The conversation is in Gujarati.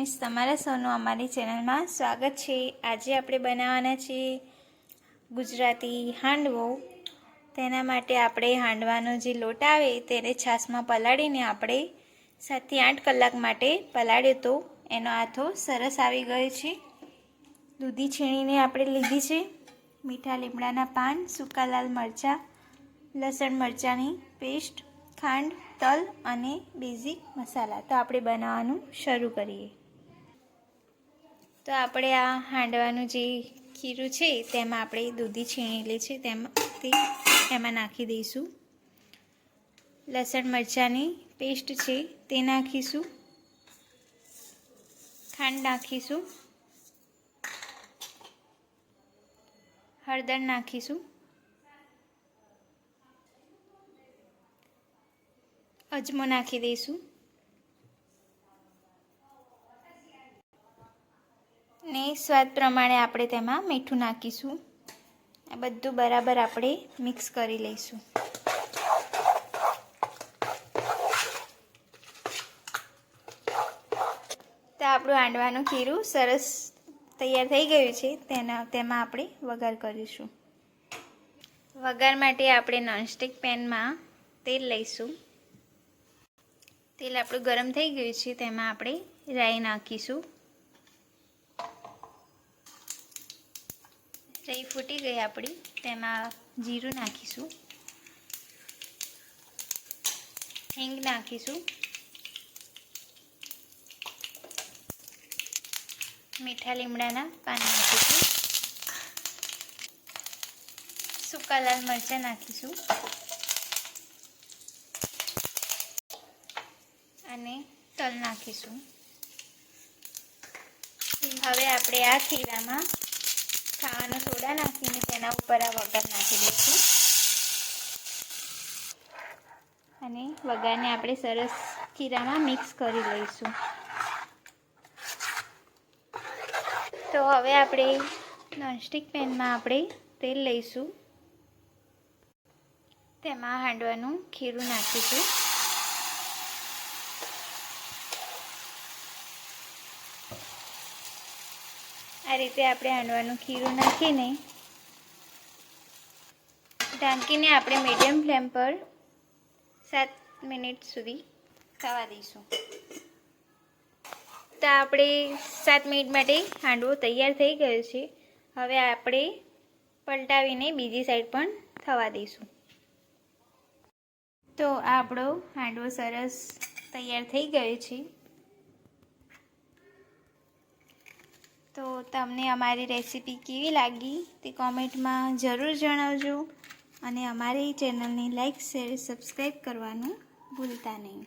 તમારા સૌનું અમારી ચેનલમાં સ્વાગત છે. આજે આપણે બનાવવાના છીએ ગુજરાતી હાંડવો. તેના માટે આપણે હાંડવાનો જે લોટ આવે તેને છાશમાં પલાળીને આપણે સાતથી આઠ કલાક માટે પલાળ્યો તો એનો આથો સરસ આવી ગયો છે. દૂધી છીણીને આપણે લીધી છે. મીઠા લીમડાના પાન, સૂકા લાલ મરચાં, લસણ મરચાંની પેસ્ટ, ખાંડ, તલ અને બેઝિક મસાલા. તો આપણે બનાવવાનું શરૂ કરીએ. તો આપણે આ હાંડવાનું જે ખીરું છે તેમાં આપણે દૂધી છીણેલી છે તેમાંથી એમાં નાખી દઈશું. લસણ મરચાંની પેસ્ટ છે તે નાખીશું. ખાંડ નાખીશું. હળદર નાખીશું. અજમો નાખી દઈશું. સ્વાદ પ્રમાણે આપણે તેમાં મીઠું નાખીશું. આ બધું બરાબર આપણે મિક્સ કરી લઈશું. તો આપણું આંડવાનું ખીરું સરસ તૈયાર થઈ ગયું છે. તેના, તેમાં આપણે વઘાર કરીશું. વઘાર માટે આપણે નોનસ્ટિક પેનમાં તેલ લઈશું. તેલ આપણું ગરમ થઈ ગયું છે. તેમાં આપણે રાઈ નાખીશું. રાઈ ફૂટી ગઈ આપણી તેમાં જીરું નાખીશું. હિંગ નાખીશું. મીઠા લીમડાના પાન નાખીશું. સૂકા લાલ મરચાં નાખીશું. અને તલ નાખીશું. હવે આપણે આ ખીરામાં ખાવાનો સોડા નાખીને તેના ઉપર આ વઘાર નાખી દઈશું. અને વઘારને આપણે સરસ ખીરામાં મિક્સ કરી લઈશું. તો હવે આપણે નોનસ્ટિક પેનમાં આપણે તેલ લઈશું. તેમાં હાંડવાનું ખીરું નાખીશું. આ રીતે આપણે હાંડવાનું ખીરું નાખીને ઢાંકીને આપણે મીડિયમ ફ્લેમ પર સાત મિનિટ સુધી થવા દઈશું. તો આપણે સાત મિનિટ માટે હાંડવો તૈયાર થઈ ગયો છે. હવે આપણે પલટાવીને બીજી સાઈડ પણ થવા દઈશું. તો આપણો હાંડવો સરસ તૈયાર થઈ ગયો છે. તો તમને અમારી રેસીપી કેવી લાગી તે કોમેન્ટમાં જરૂર જણાવજો અને અમારી ચેનલને લાઈક, શેર, સબસ્ક્રાઈબ કરવાનું ભૂલતા નહીં.